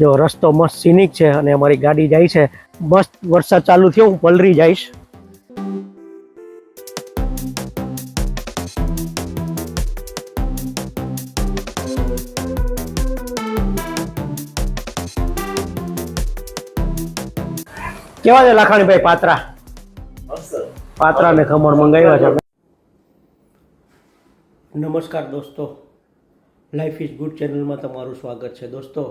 જો રસ્તો મસ્ત સિનિક છે અને અમારી ગાડી જાય છે. મસ્ત વરસાદ ચાલુ થયો, હું પલરી જઈશ. કેવા છે લાખાણીભાઈ પાત્રા? પાત્રા ને ખમણ મંગાવ્યા છે. નમસ્કાર દોસ્તો. લાઈફ ઇઝ ગુડ ચેનલમાં તમારું સ્વાગત છે દોસ્તો.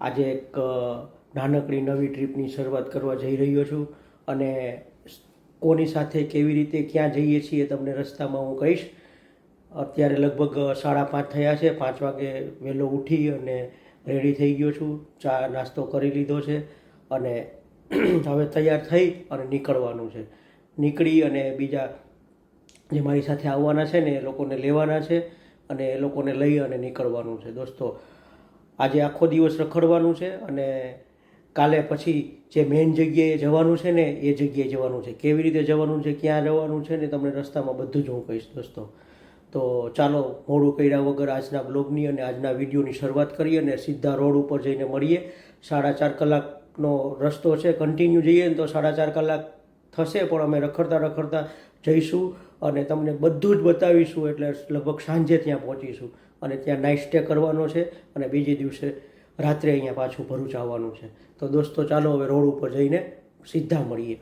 આજે એક નાનકડી નવી ટ્રીપની શરૂઆત કરવા જઈ રહ્યો છું અને કોની સાથે કેવી રીતે ક્યાં જઈએ છીએ તમને રસ્તામાં હું કહીશ. અત્યારે લગભગ સાડા પાંચ થયા છે. પાંચ વાગે વહેલો ઉઠી અને રેડી થઈ ગયો છું. ચા નાસ્તો કરી લીધો છે અને હવે તૈયાર થઈ અને નીકળવાનું છે. નીકળી અને બીજા જે મારી સાથે આવવાના છે ને એ લોકોને લેવાના છે અને એ લોકોને લઈ અને નીકળવાનું છે. દોસ્તો આજે આખો દિવસ રખડવાનું છે અને કાલે પછી જે મેઇન જગ્યાએ જવાનું છે ને એ જગ્યાએ જવાનું છે. કેવી રીતે જવાનું છે, ક્યાં જવાનું છે ને તમને રસ્તામાં બધું જ હું કહીશ દોસ્તો. તો ચાલો, મોડું કર્યા વગર આજના બ્લોગની અને આજના વિડીયોની શરૂઆત કરીએ અને સીધા રોડ ઉપર જઈને મળીએ. સાડા ચાર કલાકનો રસ્તો છે કન્ટિન્યુ જઈએ ને તો સાડા ચાર કલાક થશે, પણ અમે રખડતા રખડતા જઈશું અને તમને બધું જ બતાવીશું એટલે લગભગ સાંજે ત્યાં પહોંચીશું. અને ત્યાં નાઇટ સ્ટે કરવાનો છે અને બીજે દિવસે રાત્રે અહીંયા પાછું ભરૂચ આવવાનું છે. તો દોસ્તો, ચાલો હવે રોડ ઉપર જઈને સીધા મળીએ.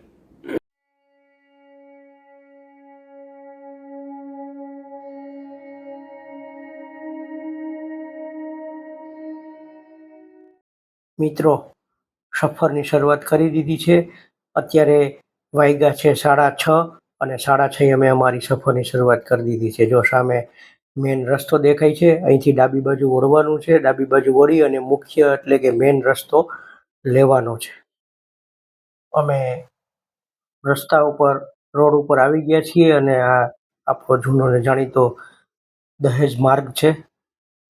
મિત્રો, સફરની શરૂઆત કરી દીધી છે. અત્યારે વાગ્યા છે સાડા છ અને સાડા છ અમે અમારી સફરની શરૂઆત કરી દીધી છે. જો સામે મેન રસ્તો દેખાય છે. અહીંથી ડાબી બાજુ વળવાનું છે. ડાબી બાજુ વળી અને મુખ્ય એટલે કે મેન રસ્તો લેવાનો છે. અમે રસ્તા ઉપર, રોડ ઉપર આવી ગયા છીએ અને આ આપણો જૂનો ને જાણીતો દહેજ માર્ગ છે.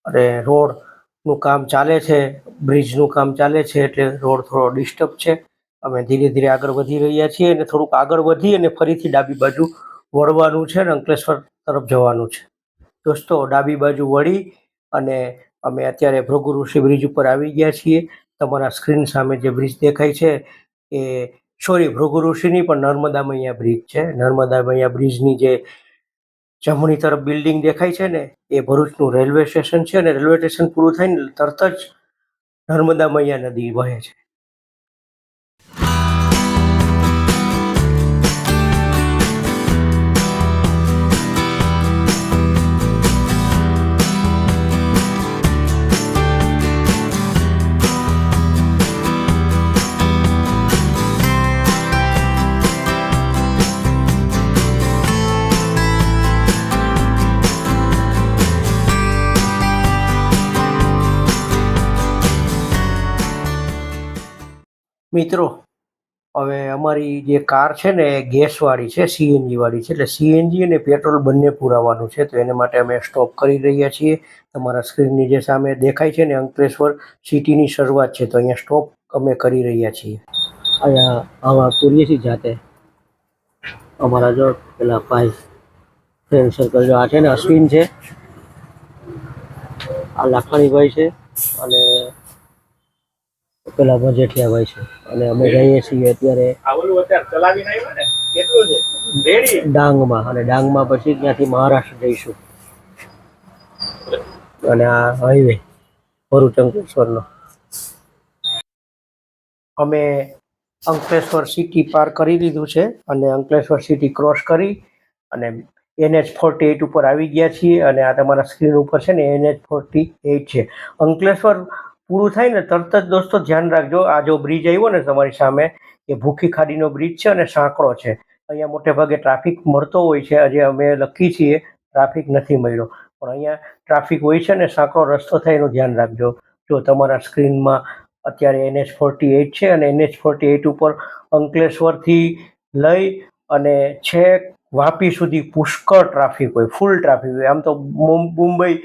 અને રોડનું કામ ચાલે છે, બ્રિજનું કામ ચાલે છે એટલે રોડ થોડો ડિસ્ટર્બ છે. અમે ધીરે ધીરે આગળ વધી રહ્યા છીએ અને થોડુંક આગળ વધી અને ફરીથી ડાબી બાજુ વળવાનું છે અને અંકલેશ્વર તરફ જવાનું છે. દોસ્તો, ડાબી બાજુ વળી અને અમે અત્યારે ભૃગુ ઋષિ બ્રિજ ઉપર આવી ગયા છીએ. તમારા સ્ક્રીન સામે જે બ્રિજ દેખાય છે એ, સોરી ભૃગુ ઋષિની પણ નર્મદા મૈયા બ્રિજ છે. નર્મદા મૈયા બ્રિજની જે જમણી તરફ બિલ્ડિંગ દેખાય છે ને, એ ભરૂચનું રેલવે સ્ટેશન છે અને રેલવે સ્ટેશન પૂરું થઈને તરત જ નર્મદા મૈયા નદી વહે છે. મિત્રો, હવે અમારી જે કાર છે ને ગેસવાળી છે સીએનજી વાળી છે. એટલે સીએનજી અને પેટ્રોલ બંને પુરાવાનું છે. તો એને માટે અમે સ્ટોપ કરી રહ્યા છીએ. તમારા સ્ક્રીનની જે સામે દેખાય છે ને, અંકલેશ્વર સિટીની શરૂઆત છે. તો અહીંયા સ્ટોપ અમે કરી રહ્યા છીએ. અહીંયા આવા પૂરીએ છીએ જાતે. અમારા જો પેલા ભાઈ ફ્રેન્ડ સર્કલ જો આ છે ને, અશ્વિન છે. આ લાખાણીભાઈ છે. અને પેલા મજેઠિયાભાઈ છે. અને અમે જઈએ છીએ અત્યારે ડાંગમાં. અને ડાંગમાં પછી ત્યાંથી મહારાષ્ટ્ર જઈશું. અને આ હાઈવે ભરૂચ અંકલેશ્વરનો અમે અંકલેશ્વર સિટી પાર કરી દીધું છે અને અંકલેશ્વર સિટી ક્રોસ કરી અને એનએચ ફોર્ટી એઇટ ઉપર આવી ગયા છીએ અને આ તમારા સ્ક્રીન ઉપર છે ને એનએચ ફોર્ટી એઇટ છે. અંકલેશ્વર પૂરું થાય ને તરત જ દોસ્તો ધ્યાન રાખજો. આ જો બ્રિજ આવ્યો ને તમારી સામે, એ ભૂખી ખાડીનો બ્રિજ છે અને સાંકડો છે. અહીંયા મોટે ભાગે ટ્રાફિક મળતો હોય છે. આજે અમે લખી છીએ ટ્રાફિક નથી મળ્યો. પણ અહીંયા ટ્રાફિક હોય છે ને સાંકડો રસ્તો થાય એનું ધ્યાન રાખજો. જો તમારા સ્ક્રીનમાં અત્યારે એનએચ ફોર્ટી એઇટ છે અને એનએચ ફોર્ટી એઇટ ઉપર અંકલેશ્વરથી લઈ અને છેક વાપી સુધી પુષ્કળ ટ્રાફિક હોય ફૂલ ટ્રાફિક હોય. આમ તો મુંબઈ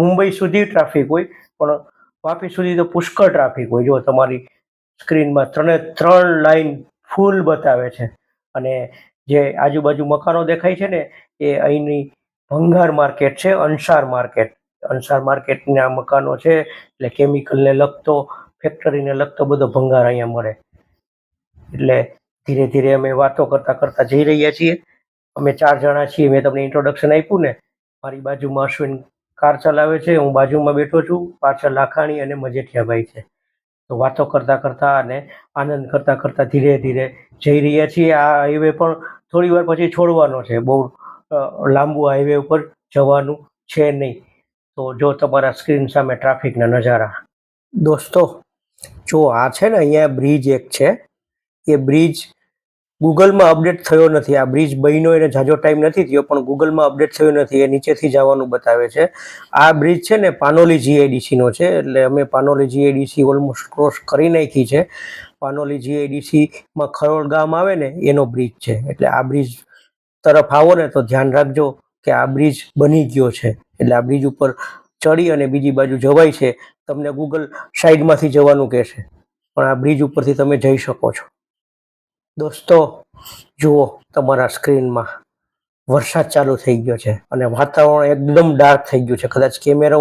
મુંબઈ સુધી ટ્રાફિક હોય. પણ વાપી સુધી તો પુષ્કળ ટ્રાફિક હોય. જો તમારી સ્ક્રીનમાં ત્રણે ત્રણ લાઈન ફૂલ બતાવે છે. અને જે આજુબાજુ મકાનો દેખાય છે ને, એ અહીંની ભંગાર માર્કેટ છે, અંસાર માર્કેટ અંસાર માર્કેટના મકાનો છે, એટલે કેમિકલને લગતો ફેક્ટરીને લગતો બધો ભંગાર અહીંયા મળે. એટલે ધીરે ધીરે અમે વાતો કરતાં કરતાં જઈ રહ્યા છીએ. અમે ચાર જણા છીએ. મેં તમને ઇન્ટ્રોડક્શન આપ્યું ને. મારી બાજુમાં અશ્વિન કાર ચલાવે છે, હું બાજુમાં બેઠો છું, પાછળ લાખાણી અને મજેઠિયાભાઈ છે. તો વાતો કરતાં કરતાં અને આનંદ કરતાં કરતાં ધીરે ધીરે જઈ રહ્યા છીએ. આ હાઈવે પણ થોડી વાર પછી છોડવાનો છે. બહુ લાંબુ હાઈવે ઉપર જવાનું છે નહીં. તો જો તમારા સ્ક્રીન સામે ટ્રાફિકના નજારા. દોસ્તો, જો આ છે ને, અહીંયા બ્રિજ એક છે. એ બ્રિજ ગૂગલમાં અપડેટ થયો નથી. આ બ્રિજ બન્યો એને ઝાઝો ટાઈમ નથી થયો, પણ ગૂગલમાં અપડેટ થયો નથી. એ નીચેથી જવાનું બતાવે છે. આ બ્રિજ છે ને પાનોલી જીઆઈડીસીનો છે, એટલે અમે પાનોલી જીઆઈડીસી ઓલમોસ્ટ ક્રોસ કરી નાખી છે. પાનોલી જીઆઈડીસીમાં ખરોળ ગામ આવે ને, એનો બ્રિજ છે. એટલે આ બ્રિજ તરફ આવો ને, તો ધ્યાન રાખજો કે આ બ્રિજ બની ગયો છે. એટલે આ બ્રિજ ઉપર ચડી અને બીજી બાજુ જવાય છે. તમને ગૂગલ સાઈડમાંથી જવાનું કહેશે. પણ આ બ્રિજ ઉપરથી તમે જઈ શકો છો. દોસ્તો, જુઓ તમારા સ્ક્રીનમાં વરસાદ ચાલુ થઈ ગયો છે અને વાતાવરણ એકદમ ડાર્ક થઈ ગયું છે. કદાચ કેમેરો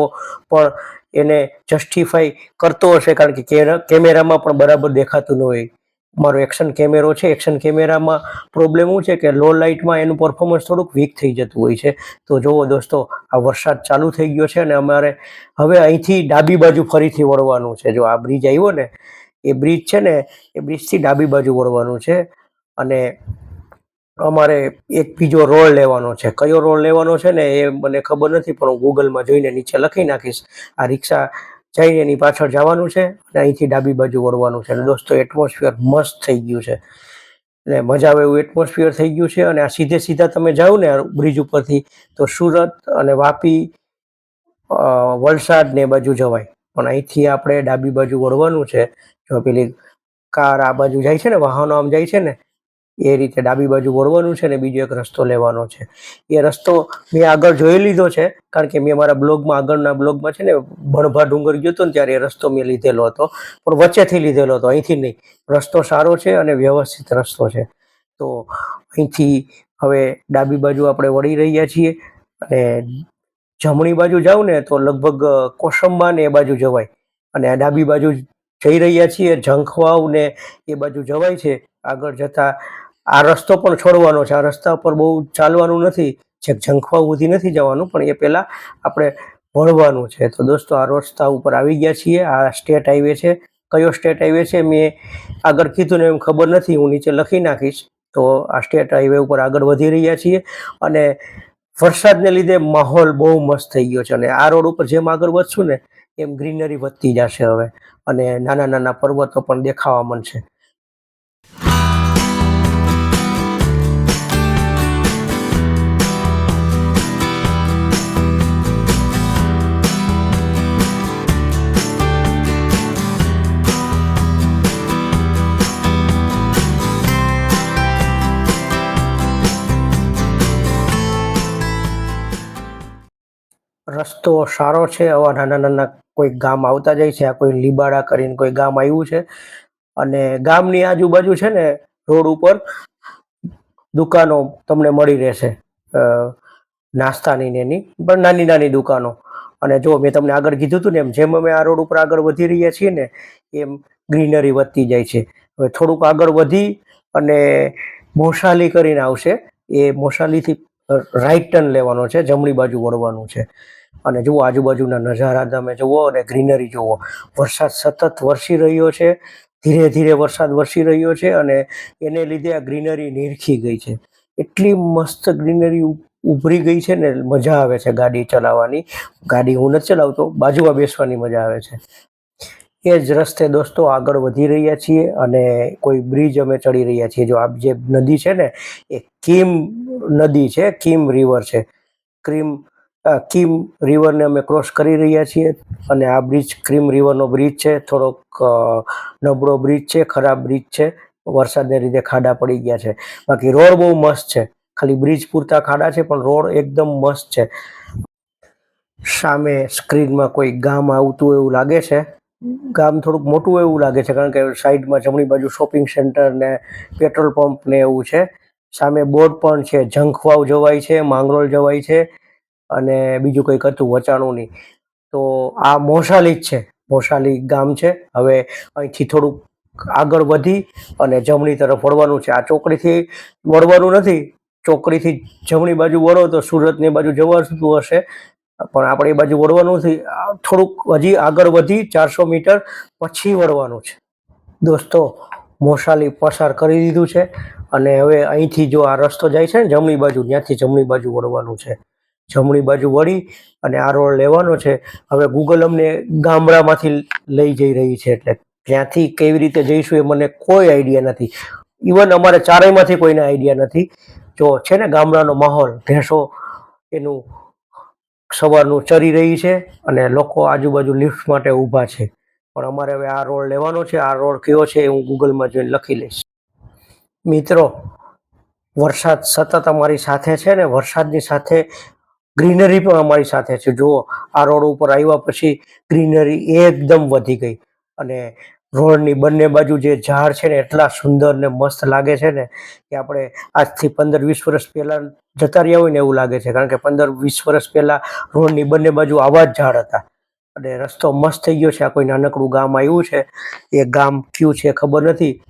પણ એને જસ્ટિફાઈ કરતો હશે કારણ કે કેમેરામાં પણ બરાબર દેખાતું ન હોય. મારો એક્શન કેમેરો છે. એક્શન કેમેરામાં પ્રોબ્લેમ શું છે કે લો લાઇટમાં એનું પરફોર્મન્સ થોડુંક વીક થઈ જતું હોય છે. તો જુઓ દોસ્તો, આ વરસાદ ચાલુ થઈ ગયો છે અને અમારે હવે અહીંથી ડાબી બાજુ ફરીથી વળવાનું છે. જો આ બ્રિજ આવ્યો ને એ બ્રિજ છે ને, એ બ્રિજથી ડાબી બાજુ વળવાનું છે. અને અમારે એક બીજો રોડ લેવાનો છે. કયો રોડ લેવાનો છે ને, એ મને ખબર નથી, પણ હું ગૂગલમાં જોઈને નીચે લખી નાખીશ. આ રિક્ષા જઈને એની પાછળ જવાનું છે અને અહીંથી ડાબી બાજુ વળવાનું છે. અને દોસ્તો એટમોસ્ફિયર મસ્ત થઈ ગયું છે. એટલે મજા આવે એવું એટમોસ્ફિયર થઈ ગયું છે. અને આ સીધે સીધા તમે જાઓ ને બ્રિજ ઉપરથી, તો સુરત અને વાપી વલસાડ ને બાજુ જવાય. પણ અહીંથી આપણે ડાબી બાજુ વળવાનું છે. જો પેલી કાર આ બાજુ જાય છે ને, વાહનો આમ જાય છે ને, એ રીતે ડાબી બાજુ વળવાનું છે ને, બીજો એક રસ્તો લેવાનો છે. એ રસ્તો મેં આગળ જોઈ લીધો છે, કારણ કે મેં મારા બ્લોગમાં, આગળના બ્લોગમાં છે ને, ભણભા ડુંગર ગયો હતો ને, ત્યારે એ રસ્તો મેં લીધેલો હતો. પણ વચ્ચેથી લીધેલો હતો, અહીંથી નહીં. રસ્તો સારો છે અને વ્યવસ્થિત રસ્તો છે. તો અહીંથી હવે ડાબી બાજુ આપણે વળી રહ્યા છીએ અને જમણી બાજુ જાવ ને તો લગભગ કોસંબા ને એ બાજુ જવાય. અને ડાબી બાજુ જઈ રહ્યા છીએ, ઝંખવાવ ને એ બાજુ જવાય છે. આગળ જતા આ રસ્તો પણ છોડવાનો છે. આ રસ્તા પર બહુ ચાલવાનું નથી. છેક ઝંખવાવ સુધી નથી જવાનું, પણ એ પહેલાં આપણે વળવાનું છે. તો દોસ્તો, આ રસ્તા ઉપર આવી ગયા છીએ. આ સ્ટેટ હાઈવે છે. કયો સ્ટેટ હાઈવે છે મેં આગળ કીધું ને એમ ખબર નથી. હું નીચે લખી નાખીશ. તો આ સ્ટેટ હાઈવે ઉપર આગળ વધી રહ્યા છીએ. અને વરસાદને લીધે માહોલ બહુ મસ્ત થઈ ગયો છે અને આ રોડ ઉપર જેમ આગળ વધશું ને, એમ ગ્રીનરી વધતી જશે હવે. અને નાના નાના પર્વતો પણ દેખાવા મળશે. રસ્તો સારો છે, આવા નાના નાના કોઈ ગામ આવતા જાય છે, આ કોઈ લીબાડા કરીને કોઈ ગામ આવ્યું છે. અને ગામની આજુબાજુ છે ને, રોડ ઉપર દુકાનો તમને મળી રહેશે. નાસ્તાની ને એની, પણ નાની નાની દુકાનો. અને જો મેં તમને આગળ કીધું હતું ને, એમ જેમ અમે આ રોડ ઉપર આગળ વધી રહ્યા છીએ ને, એમ ગ્રીનરી વધતી જાય છે. હવે થોડુંક આગળ વધી અને મોસાલી કરીને આવશે, એ મોસાલીથી રાઈટ ટર્ન લેવાનો છે, જમણી બાજુ વળવાનું છે. અને જુઓ આજુબાજુના નજારા તમે જુઓ અને ગ્રીનરી જુઓ. વરસાદ સતત વરસી રહ્યો છે, ધીરે ધીરે વરસાદ વરસી રહ્યો છે અને એને લીધે આ ગ્રીનરી નીરખી ગઈ છે. એટલી મસ્ત ગ્રીનરી ઉભરી ગઈ છે ને મજા આવે છે ગાડી ચલાવવાની. ગાડી હું નથી ચલાવતો, બાજુમાં બેસવાની મજા આવે છે. એ જ રસ્તે દોસ્તો આગળ વધી રહ્યા છીએ અને કોઈ બ્રિજ અમે ચડી રહ્યા છીએ. જો આ જે નદી છે ને, એ કીમ નદી છે, કીમ રિવર છે. ક્રીમ કિમ રિવરને અમે ક્રોસ કરી રહ્યા છીએ અને આ બ્રિજ ક્રીમ રિવરનો બ્રિજ છે. થોડોક નબળો બ્રિજ છે, ખરાબ બ્રિજ છે. વરસાદને લીધે ખાડા પડી ગયા છે. બાકી રોડ બહુ મસ્ત છે. ખાલી બ્રિજ પૂરતા ખાડા છે, પણ રોડ એકદમ મસ્ત છે. સામે સ્ક્રીનમાં કોઈ ગામ આવતું એવું લાગે છે. ગામ થોડુંક મોટું એવું લાગે છે, કારણ કે સાઈડમાં જમણી બાજુ શોપિંગ સેન્ટર ને પેટ્રોલ પંપ ને એવું છે. સામે બોર્ડ પણ છે જંખવાવ જવાય છે, માંગરોળ જવાય છે. અને બીજું કંઈક હતું વચાણું નહીં. તો આ મોસાલી જ છે. મોસાલી ગામ છે. હવે અહીંથી થોડુંક આગળ વધી અને જમણી તરફ વળવાનું છે. આ ચોકડીથી વળવાનું નથી. ચોકડીથી જમણી બાજુ વળો તો સુરતની બાજુ જવાતું હશે. પણ આપણે એ બાજુ વળવાનું નથી. થોડુંક હજી આગળ વધી ચારસો મીટર પછી વળવાનું છે. દોસ્તો મોસાલી પસાર કરી દીધું છે. અને હવે અહીંથી જો આ રસ્તો જાય છે ને જમણી બાજુ, ત્યાંથી જમણી બાજુ વળવાનું છે. જમણી બાજુ વળી અને આ રોડ લેવાનો છે. હવે ગૂગલ અમને ગામડામાંથી લઈ જઈ રહી છે એટલે ત્યાંથી કેવી રીતે જઈશું એ મને કોઈ આઈડિયા નથી. ઇવન અમારે ચારેયમાંથી કોઈને આઈડિયા નથી. જો છે ને ગામડાનો માહોલ, ભેંસો એનું સવારનું ચરી રહી છે અને લોકો આજુબાજુ લિફ્ટ માટે ઊભા છે. પણ અમારે હવે આ રોડ લેવાનો છે. આ રોડ કયો છે એ હું ગૂગલમાં જોઈને લખી લઈશ. મિત્રો, વરસાદ સતત અમારી સાથે છે ને વરસાદની સાથે ગ્રીનરી પણ અમારી સાથે છે. જુઓ, આ રોડ ઉપર આવ્યા પછી ગ્રીનરી એકદમ વધી ગઈ. અને રોડની બંને બાજુ જે ઝાડ છે ને, એટલા સુંદર ને મસ્ત લાગે છે ને કે આપણે આજથી પંદર વીસ વર્ષ પહેલાં જતા રહ્યા હોય ને એવું લાગે છે. કારણ કે પંદર વીસ વર્ષ પહેલાં રોડની બંને બાજુ આવા જ ઝાડ હતા. અને રસ્તો મસ્ત થઈ ગયો છે. આ કોઈ નાનકડું ગામ આવ્યું છે. એ ગામ કયું છે ખબર નથી.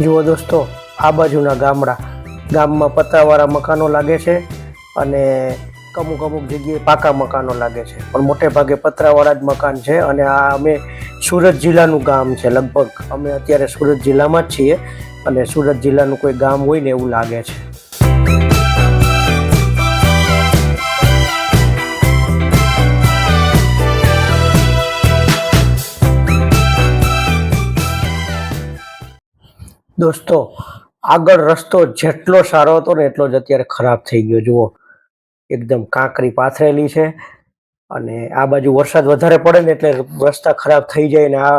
જુઓ દોસ્તો, આ બાજુના ગામડા, ગામમાં પતરાવાળા મકાનો લાગે છે અને અમુક અમુક જગ્યાએ પાકા મકાનો લાગે છે. પણ મોટે ભાગે પતરાવાળા જ મકાન છે અને આ અમે સુરત જિલ્લાનું ગામ છે લગભગ. અમે અત્યારે સુરત જિલ્લામાં જ છીએ અને સુરત જિલ્લાનું કોઈ ગામ હોય ને એવું લાગે છે. દોસ્તો, આગળ રસ્તો જેટલો સારો હતો ને એટલો જ અત્યારે ખરાબ થઈ ગયો. જુઓ, એકદમ કાંકરી પાથરેલી છે અને આ બાજુ વરસાદ વધારે પડે ને એટલે રસ્તા ખરાબ થઈ જાય ને આ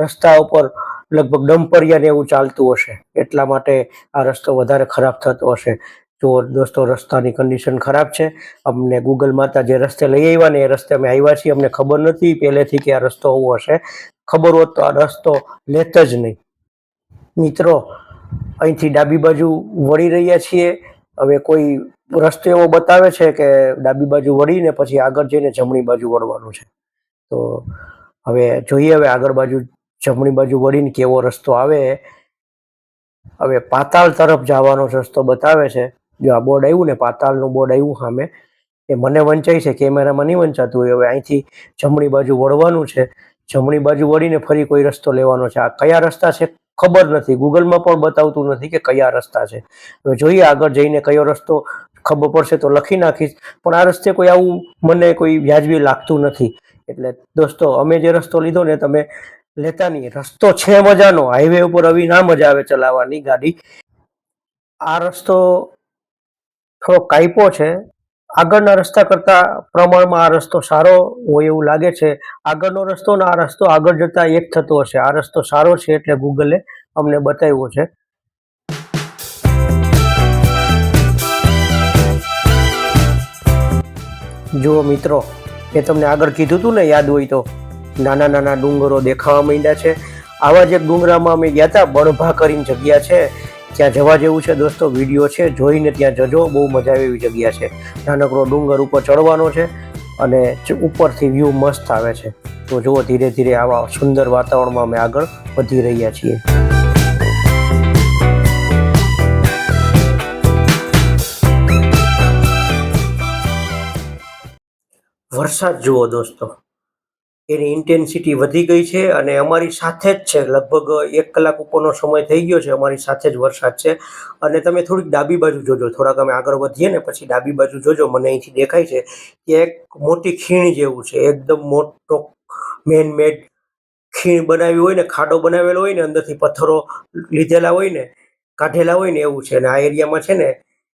રસ્તા ઉપર લગભગ ડમ્પરિયા ને એવું ચાલતું હશે. એટલા માટે આ રસ્તો વધારે ખરાબ થતો હશે. જો દોસ્તો, રસ્તાની કન્ડિશન ખરાબ છે. અમને ગૂગલ માતા જે રસ્તે લઈ આવ્યા ને એ રસ્તે અમે આવ્યા છીએ. અમને ખબર નથી પહેલેથી કે આ રસ્તો આવો હશે. ખબર હોત તો આ રસ્તો લેત જ નહીં. મિત્રો, અહીંથી ડાબી બાજુ વળી રહ્યા છીએ. હવે કોઈ રસ્તો એવો બતાવે છે કે ડાબી બાજુ વળીને પછી આગળ જઈને જમણી બાજુ વળવાનું છે. તો હવે જોઈએ હવે આગળ બાજુ, જમણી બાજુ વળીને કેવો રસ્તો આવે. હવે પાતાળ તરફ જવાનો રસ્તો બતાવે છે. જો આ બોર્ડ આવ્યું ને પાતાળનું બોર્ડ આવ્યું સામે, એ મને વંચાય છે, કેમેરામાં નહીં વંચાતું હોય. હવે અહીંથી જમણી બાજુ વળવાનું છે. જમણી બાજુ વળીને ફરી કોઈ રસ્તો લેવાનો છે. આ કયા રસ્તા છે? ખબર નથી. ગૂગલમાં પણ બતાવતું નથી કે કયા રસ્તા છે. જોઈએ આગળ જઈને કયો રસ્તો ખબર પડશે તો લખી નાખીશ. પણ આ રસ્તે કોઈ આવું મને કોઈ વ્યાજબી લાગતું નથી. એટલે દોસ્તો, અમે જે રસ્તો લીધો ને તમે લેતા નહીં. રસ્તો છે મજાનો. હાઈવે ઉપર આવી ના મજા આવે ચલાવવાની ગાડી. આ રસ્તો થોડો કાપ્યો છે. આગળના રસ્તા કરતા પ્રમાણમાં આ રસ્તો સારો હોય એવું લાગે છે. આગળનો રસ્તો ને આ રસ્તો આગળ જતા એક થતો હશે. આ રસ્તો સારો છે એટલે ગૂગલે અમને બતાવ્યો છે. જુઓ મિત્રો, એ તમને આગળ કીધું હતું ને યાદ હોય તો, નાના નાના ડુંગરો દેખાવા માંડ્યા છે. આવા જ એક ડુંગરામાં અમે ગયા હતા બણભા કરીને જગ્યા છે. ત્યાં જવા જેવું છે દોસ્તો વીડિયો છે, જોઈને ત્યાં જજો, બહુ મજા આવે એવી જગ્યા છે. નાનકડો ડુંગર ઉપર ચડવાનો છે અને ઉપરથી વ્યૂ મસ્ત આવે છે. તો જુઓ, ધીરે ધીરે આવા સુંદર વાતાવરણમાં અમે આગળ વધી રહ્યા છીએ. વરસાદ જુઓ દોસ્તો. એની ઇન્ટેન્સિટી વધી ગઈ છે અને અમારી સાથે જ છે. લગભગ એક કલાક ઉપરનો સમય થઈ ગયો છે. અમારી સાથે જ વરસાદ છે. અને તમે થોડીક ડાબી બાજુ જોજો. થોડાક અમે આગળ વધીએ ને પછી ડાબી બાજુ જોજો. મને અહીંથી દેખાય છે કે એક મોટી ખીણ જેવું છે. એકદમ મોટો મેન મેડ ખીણ બનાવી હોય ને, ખાડો બનાવેલો હોય ને, અંદરથી પથ્થરો લીધેલા હોય ને, કાઢેલા હોય ને એવું છે. અને આ એરિયામાં છે ને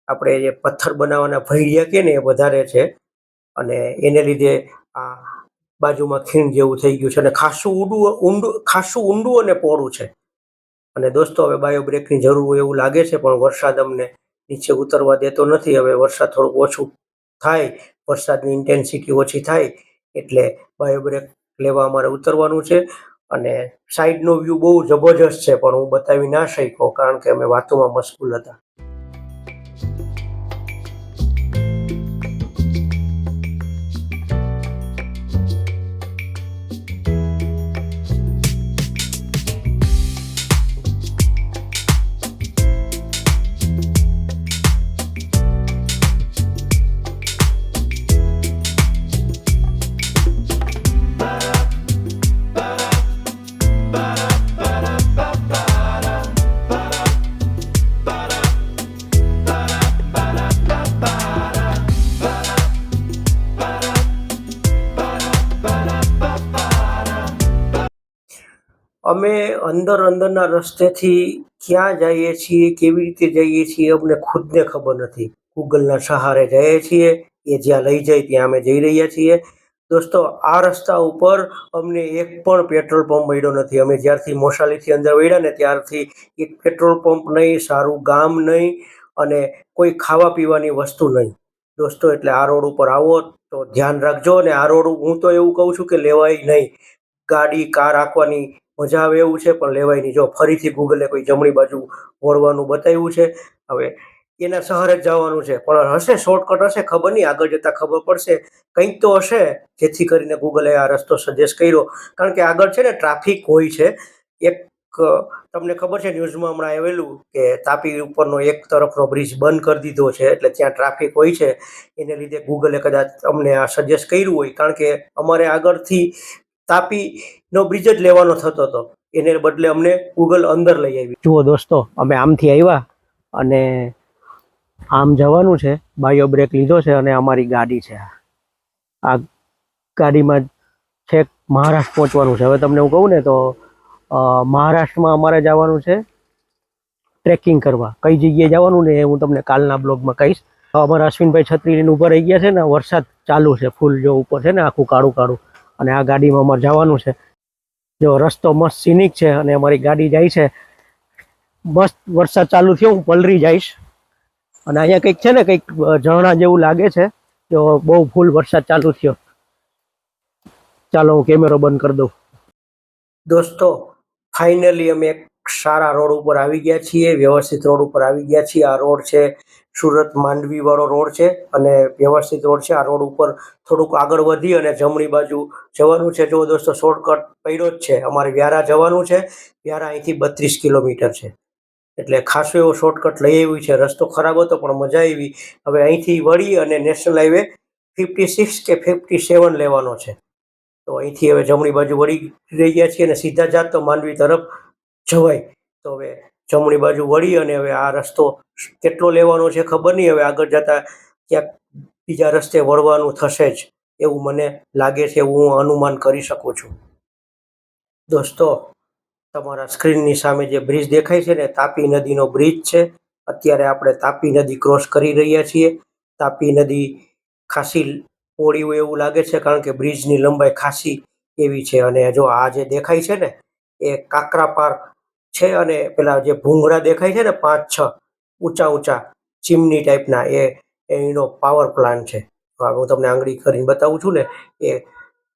આપણે જે પથ્થર બનાવવાના ભૈડિયા કે ને એ વધારે છે. અને એને લીધે આ બાજુમાં ખીણ જેવું થઈ ગયું છે અને ખાસું ઊંડું ઊંડું, ખાસું ઊંડું અને પોરું છે. અને દોસ્તો, હવે બાયો બ્રેકની જરૂર હોય એવું લાગે છે, પણ વરસાદ અમને નીચે ઉતરવા દેતો નથી. હવે વરસાદ થોડુંક ઓછું થાય, વરસાદની ઇન્ટેન્સિટી ઓછી થાય, એટલે બાયો બ્રેક લેવા અમારે ઉતરવાનું છે. અને સાઈડનો વ્યૂ બહુ જબરજસ્ત છે, પણ હું બતાવી ના શક્યો, કારણ કે અમે વાતોમાં મશગુલ હતા. અંદર અંદરના રસ્તેથી ક્યાં જઈએ છીએ, કેવી રીતે જઈએ છીએ, અમને ખુદને ખબર નથી. ગૂગલના સહારે જઈએ છીએ, એ જ્યાં લઈ જાય ત્યાં અમે જઈ રહ્યા છીએ. દોસ્તો, આ રસ્તા ઉપર અમને એક પણ પેટ્રોલ પંપ મળ્યો નથી. અમે જ્યારથી મોસાલીથી અંદર વળ્યા ને ત્યારથી એક પેટ્રોલ પંપ નહીં, સારું ગામ નહીં અને કોઈ ખાવા પીવાની વસ્તુ નહીં. દોસ્તો, એટલે આ રોડ ઉપર આવો તો ધ્યાન રાખજો અને આ રોડ હું તો એવું કહું છું કે લેવાય નહીં. ગાડી, કાર રાખવાની મજા આવે એવું છે, પણ લેવાય નહીં. જો ફરીથી ગૂગલે કોઈ જમણી બાજુ વળવાનું બતાવ્યું છે, હવે એના શહેરે જ જવાનું છે. પણ હશે શોર્ટકટ હશે, ખબર નહીં. આગળ જતાં ખબર પડશે. કંઈક તો હશે, જેથી કરીને ગૂગલે આ રસ્તો સજેસ્ટ કર્યો. કારણ કે આગળ છે ને ટ્રાફિક હોય છે. એક, તમને ખબર છે, ન્યૂઝમાં હમણાં આવેલું કે તાપી ઉપરનો એક તરફનો બ્રિજ બંધ કરી દીધો છે, એટલે ત્યાં ટ્રાફિક હોય છે. એને લીધે ગૂગલે કદાચ અમને આ સજેસ્ટ કર્યું હોય. કારણ કે અમારે આગળથી તાપીનો બ્રિજ જ લેવાનો થતો હતો. એને બદલે અમને ગૂગલ અંદર લઈ આવી. જુઓ દોસ્તો, અમે આમથી આવ્યા અને આમ જવાનું છે. બાયો બ્રેક લીધો છે અને અમારી ગાડી છે. આ ગાડીમાં છેક મહારાષ્ટ્ર પહોંચવાનું છે. હવે તમને હું કહું ને તો મહારાષ્ટ્રમાં અમારે જવાનું છે ટ્રેકિંગ કરવા. કઈ જગ્યાએ જવાનું ને એ હું તમને કાલના બ્લોગમાં કહીશ. અમારા અશ્વિનભાઈ છત્રીની ઉપર રહી ગયા છે ને, વરસાદ ચાલુ છે, ફૂલ જો ઉપર છે ને, આખું કાળું કાળું. અને આ ગાડીમાં અમારે જવાનું છે. જો રસ્તો મસ્ત સિનિક છે અને અમારી ગાડી જાય છે. મસ્ત વરસાદ ચાલુ થયો, હું પલરી જઈશ. અને અહીંયા કંઈક છે ને, કંઈક ઝરણા જેવું લાગે છે. જો બહુ ફૂલ વરસાદ ચાલુ થયો. ચાલો હું કેમેરો બંધ કરી દઉં. દોસ્તો ફાઇનલી અમે એક સારા રોડ ઉપર આવી ગયા છીએ, વ્યવસ્થિત રોડ ઉપર આવી ગયા છીએ. આ રોડ છે સુરત માંડવી વાળો રોડ છે અને વ્યવસ્થિત રોડ છે. આ રોડ ઉપર થોડુંક આગળ વધી અને જમણી બાજુ જવાનું છે. જો દોસ્તો શોર્ટકટ પડ્યો જ છે. અમારે વ્યારા જવાનું છે. વ્યારા અહીંથી બત્રીસ કિલોમીટર છે. એટલે ખાસો એવો શોર્ટકટ લઈ આવ્યું છે. રસ્તો ખરાબ હતો, પણ મજા આવી. હવે અહીંથી વળી અને નેશનલ હાઈવે ફિફ્ટી સિક્સ કે ફિફ્ટી સેવન લેવાનો છે. તો અહીંથી હવે જમણી બાજુ વળી રહી ગયા છીએ અને સીધા જાત તો માંડવી તરફ જવાય. તો હવે જમણી બાજુ વળી અને હવે આ રસ્તો કેટલો લેવાનો છે ખબર નહીં. હવે આગળ જતા ક્યાંક બીજા રસ્તે વળવાનું થશે જ એવું મને લાગે છે એવું હું અનુમાન કરી શકું છું. દોસ્તો, તમારા સ્ક્રીનની સામે જે બ્રિજ દેખાય છે ને, તાપી નદીનો બ્રિજ છે. અત્યારે આપણે તાપી નદી ક્રોસ કરી રહ્યા છીએ. તાપી નદી ખાસી પોળી હોય એવું લાગે છે કારણ કે બ્રિજની લંબાઈ ખાસી એવી છે અને જો આ જે દેખાય છે ને, એ કાકરાપાર છે અને પેલા જે ભૂંગળા દેખાય છે ને પાંચ, છ ઊંચા ઊંચા, ચીમની ટાઈપના, એ એનો પાવર પ્લાન્ટ છે. હું તમને આંગળી કરીને બતાવું છું ને, એ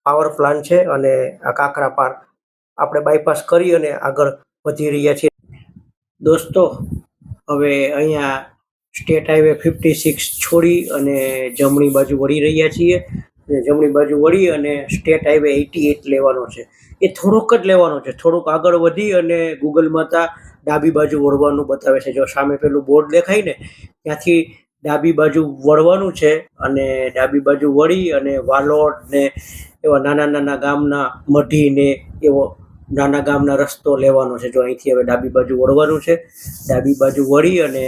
પાવર પ્લાન્ટ છે અને આ કાકરાપાર આપણે બાયપાસ કરી અને આગળ વધી રહ્યા છીએ. દોસ્તો, હવે અહીંયા સ્ટેટ હાઈવે ફિફ્ટી સિક્સ છોડી અને જમણી બાજુ વળી રહ્યા છીએ. અને જમણી બાજુ વળી અને સ્ટેટ હાઈવે એટી એટ લેવાનો છે. એ થોડોક જ લેવાનો છે. થોડુંક આગળ વધી અને ગૂગલમાં તા ડાબી બાજુ વળવાનું બતાવે છે. જો સામે પેલું બોર્ડ દેખાય ને, ત્યાંથી ડાબી બાજુ વળવાનું છે અને ડાબી બાજુ વળી અને વાલોડ ને એવા નાના નાના ગામના મઢી ને એવો નાના ગામના રસ્તો લેવાનો છે. જો અહીંથી હવે ડાબી બાજુ વળવાનું છે. ડાબી બાજુ વળી અને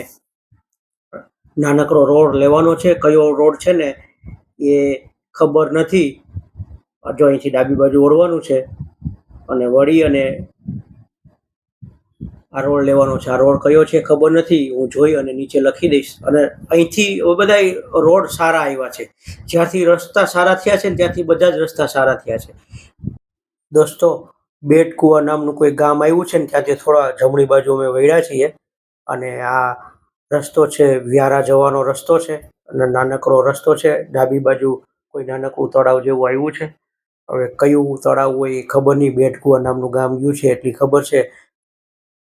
નાનકડો રોડ લેવાનો છે. કયો રોડ છે ને, એ ખબર નથી. જો અહીંથી ડાબી બાજુ વળવાનું છે અને વળી અને આ રોડ લેવાનો છે. આ રોડ કયો છે ખબર નથી. હું જોઈ અને નીચે લખી દઈશ. અને અહીંથી બધા રોડ સારા આવ્યા છે. જ્યાંથી રસ્તા સારા થયા છે ત્યાંથી બધા જ રસ્તા સારા થયા છે. દોસ્તો બેટ કુવા નામનું કોઈ ગામ આવ્યું છે ને ત્યાંથી થોડા જમણી બાજુ અમે વળ્યા છીએ. અને આ રસ્તો છે, વ્યારા જવાનો રસ્તો છે અને નાનકડો રસ્તો છે. ડાબી બાજુ કોઈ નાનકડું તળાવ જેવું આવ્યું છે. હવે કયું તળાવ હોય એ ખબર નહીં. બેટકુવા નામનું ગામ ગયું છે એટલી ખબર છે.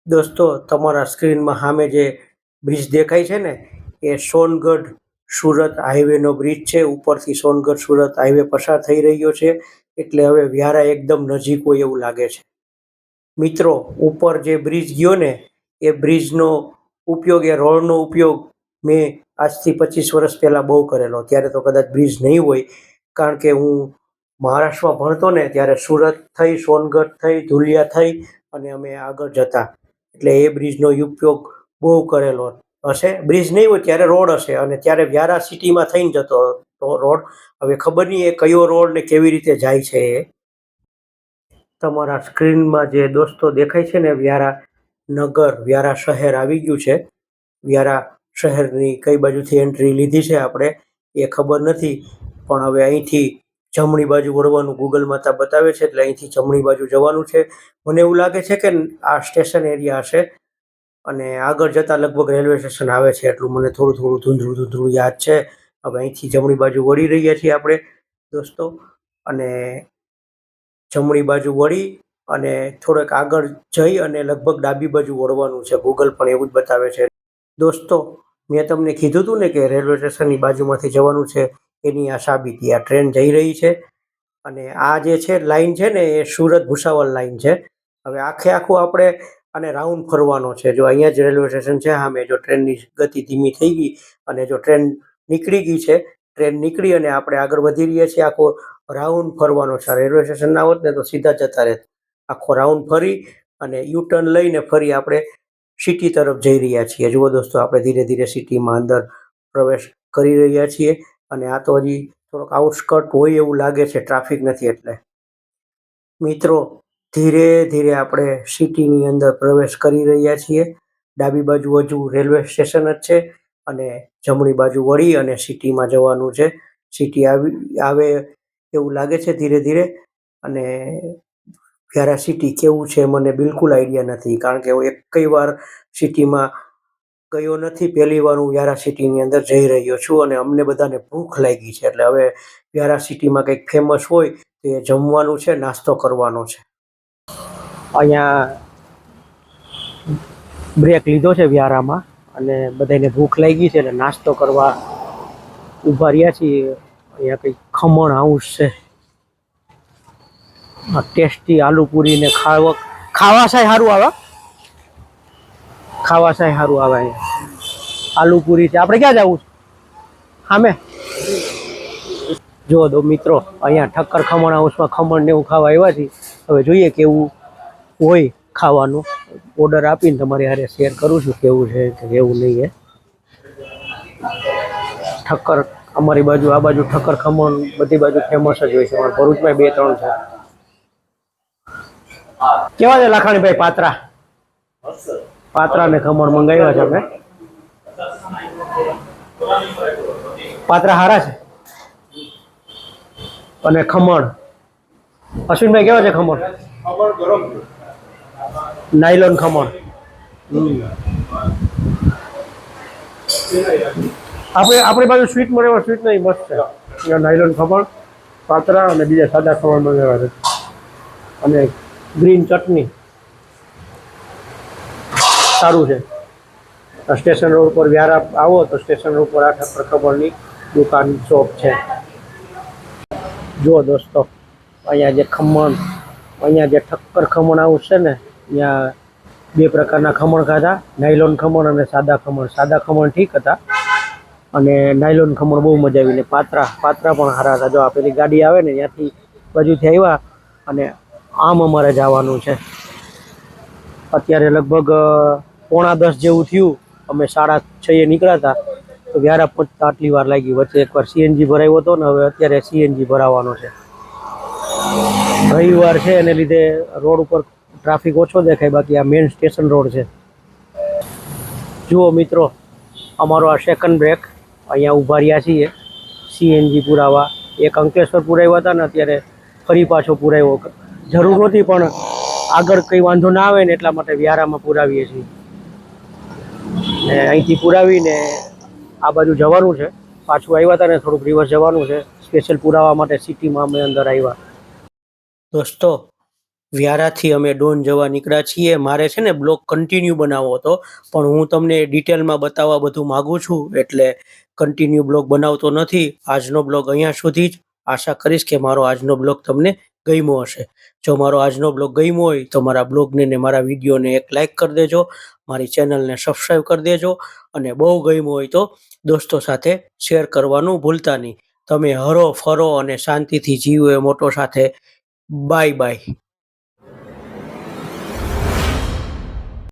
દોસ્તો, તમારા સ્ક્રીનમાં સામે જે બ્રિજ દેખાય છે ને, એ સોનગઢ સુરત હાઈવેનો બ્રિજ છે. ઉપરથી સોનગઢ સુરત હાઈવે પસાર થઈ રહ્યો છે. એટલે હવે વ્યારા એકદમ નજીક હોય એવું લાગે છે. મિત્રો, ઉપર જે બ્રિજ ગયો ને, એ બ્રિજનો ઉપયોગ, એ રોડનો ઉપયોગ મેં આજથી પચીસ વર્ષ પહેલાં બહુ કરેલો. ત્યારે તો કદાચ બ્રિજ નહીં હોય, કારણ કે હું મહારાષ્ટ્રમાં ભણતો ને ત્યારે સુરત થઈ, સોનગઢ થઈ, ધુલિયા થઈ અને અમે આગળ જતા. એટલે એ બ્રિજનો ઉપયોગ બહુ કરેલો હશે. બ્રિજ નહીં હોય ત્યારે રોડ હશે અને ત્યારે વ્યારા સિટીમાં થઈને જતો હતો રોડ. હવે ખબર નહીં એ કયો રોડ ને કેવી રીતે જાય છે એ. તમારા સ્ક્રીનમાં જે દોસ્તો દેખાય છે ને, વ્યારા નગર, વ્યારા શહેર આવી ગયું છે. વ્યારા શહેરની કઈ બાજુથી એન્ટ્રી લીધી છે આપણે એ ખબર નથી. પણ હવે અહીંથી જમણી બાજુ વળવાનું ગૂગલ માતા બતાવે છે એટલે અહીંથી જમણી બાજુ જવાનું છે. મને એવું લાગે છે કે આ સ્ટેશન એરિયા હશે અને આગળ જતાં લગભગ રેલવે સ્ટેશન આવે છે એટલું મને થોડું થોડું ધૂંધળું ધૂંધળું યાદ છે. હવે અહીંથી જમણી બાજુ વળી રહ્યા છીએ આપણે દોસ્તો અને જમણી બાજુ વળી અને થોડેક આગળ જઈ અને લગભગ ડાબી બાજુ વળવાનું છે. ગૂગલ પણ એવું જ બતાવે છે. દોસ્તો મેં તમને કીધું હતું ને કે રેલવે સ્ટેશનની બાજુમાંથી જવાનું છે, એની આ સાબિતી, આ ટ્રેન જઈ રહી છે. અને આ જે છે લાઇન છે ને, એ સુરત ભુસાવલ લાઇન છે. હવે આખે આખું આપણે અને રાઉન્ડ ફરવાનો છે. જો અહીંયા જ રેલવે સ્ટેશન છે સામે જો ટ્રેનની ગતિ ધીમી થઈ ગઈ અને જો ટ્રેન નીકળી ગઈ છે, ટ્રેન નીકળી અને આપણે આગળ વધી રહ્યા છીએ, આખો રાઉન્ડ ફરવાનો છે. રેલવે સ્ટેશન ના હોત ને તો સીધા જતા રહેત. આખો રાઉન્ડ ફરી અને યુ ટર્ન લઈને ફરી આપણે સિટી તરફ જઈ રહ્યા છીએ. જુઓ દોસ્તો, આપણે ધીરે ધીરે સિટીમાં અંદર પ્રવેશ કરી રહ્યા છીએ અને આ તો હજી થોડોક આઉટસ્કર્ટ હોય એવું લાગે છે ટ્રાફિક નથી એટલે. મિત્રો, ધીરે ધીરે આપણે સિટીની અંદર પ્રવેશ કરી રહ્યા છીએ. ડાબી બાજુ હજુ રેલવે સ્ટેશન જ છે અને જમણી બાજુ વળી અને સિટીમાં જવાનું છે. સિટી આવી, આવે એવું લાગે છે ધીરે ધીરે અને સિટી કેવું છે મને બિલકુલ આઈડિયા નથી. કારણ કે હું એકઈ વાર સિટીમાં ગયો નથી. પહેલી વાર હું વ્યારા સિટીની અંદર જઈ રહ્યો છું અને અમને બધાને ભૂખ લાગી છે. એટલે હવે વ્યારા સિટીમાં કંઈક ફેમસ હોય તો એ જમવાનું છે, નાસ્તો કરવાનો છે. અહીંયા બ્રેક લીધો છે વ્યારામાં અને બધાને ભૂખ લાગી છે એટલે નાસ્તો કરવા ઊભા રહ્યા છીએ. અહીંયા કંઈક ખમણ હાઉસ છે. ટેસ્ટી આલુ પૂરી ને ખાવા ખાવા સાય સારું આવે. ખાવા સાય સારું આવે અહીંયા. આલુ પૂરી છે. આપણે ક્યાં જવું સામે જુઓ દો મિત્રો, અહીંયા ઠક્કર ખમણ હાઉસમાં ખમણ ને એવું ખાવા આવ્યા છે હવે જોઈએ કેવું હોય ખાવાનું. ઓર્ડર આપીને તમારી હારે શેર કરું છું કેવું છે કે કેવું નહીં એ ઠક્કર અમારી બાજુ, આ બાજુ ઠક્કર ખમણ બધી બાજુ ફેમસ જ હોય છે. અમારા ભરૂચમાં બે, ત્રણ છે. કેવા છે લાખાણીભાઈ પાત્રા? પાત્રા ને ખમણ મંગાવ્યા છે અમે. પાત્રા હારા છે? અને ખમણ? અશ્વિનભાઈ કેવા છે ખમણ? નાયલોન ખમણ. આપણે આપણી બાજુ સ્વીટ મળે એમાં સ્વીટ નહીં મસ્ત છે. નાયલોન ખમણ પાતરા અને બીજા સાદા ખમણ મંગાવ્યા છે. અને ગ્રીન ચટણી. સારું છે. સ્ટેશન રોડ પર વ્યારા આવો તો સ્ટેશન રોડ પર આ ઠક્કર ખમણની દુકાન, શોપ છે. જુઓ દોસ્તો, અહીંયા જે ખમણ, અહીંયા જે ઠક્કર ખમણ આવું છે ને, ત્યાં બે પ્રકારના ખમણ ખાધા. નાયલોન ખમણ અને સાદા ખમણ. સાદા ખમણ ઠીક હતા અને નાયલોન ખમણ બહુ મજા આવી ને પાત્રા પાત્રા પણ સારા હતા. જો આ પેલી ગાડી આવે ને ત્યાંથી બાજુથી આવ્યા અને આમ અમારે જવાનું છે. અત્યારે લગભગ પોણા દસ જેવું થયું. અમે સાડા છએ નીકળ્યા હતા તો વ્યારા પહોંચતા આટલી વાર લાગી. વચ્ચે એકવાર સીએનજી ભરાયો હતો ને હવે અત્યારે સીએનજી ભરાવાનો છે. રવિવાર છે એને લીધે રોડ ઉપર ટ્રાફિક ઓછો દેખાય. બાકી આ મેઇન સ્ટેશન રોડ છે. જુઓ મિત્રો, અમારો આ સેકન્ડ બ્રેક અહીંયા ઊભા રહ્યા છીએ. સીએનજી પુરાવા. એક અંકલેશ્વર પુરાવ્યા હતા ને અત્યારે ફરી પાછો પુરાવ્યો. જરૂર નહોતી પણ આગળ કંઈ વાંધો ના આવે ને એટલા માટે વ્યારામાં પુરાવીએ છીએ. ને અહીંથી પુરાવીને આ બાજુ જવાનું છે. પાછું આવ્યા હતા ને થોડુંક રિવર્સ જવાનું છે. સ્પેશિયલ પુરાવા માટે સિટીમાં અમે અંદર આવ્યા. દોસ્તો, વ્યારાથી અમે ડોન જવા નીકળ્યા છીએ. મારે છે ને બ્લોગ કન્ટિન્યુ બનાવવો હતો. પણ હું તમને ડિટેલમાં બતાવવા બધું માગું છું, એટલે કન્ટિન્યુ બ્લોગ બનાવતો નથી. આજનો બ્લોગ અહીંયા સુધી જ. આશા કરીશ કે મારો આજનો બ્લોગ તમને ગમ્યો હશે. જો મારો આજનો બ્લોગ ગમ્યો હોય તો મારા બ્લોગને ને મારા વિડીયોને એક લાઇક કરી દેજો, મારી ચેનલને સબસ્ક્રાઈબ કરી દેજો અને બહુ ગમ્યું હોય તો દોસ્તો સાથે શેર કરવાનું ભૂલતા નહીં. તમે હરો ફરો અને શાંતિથી જીવો એ મોટો સાથે. Bye bye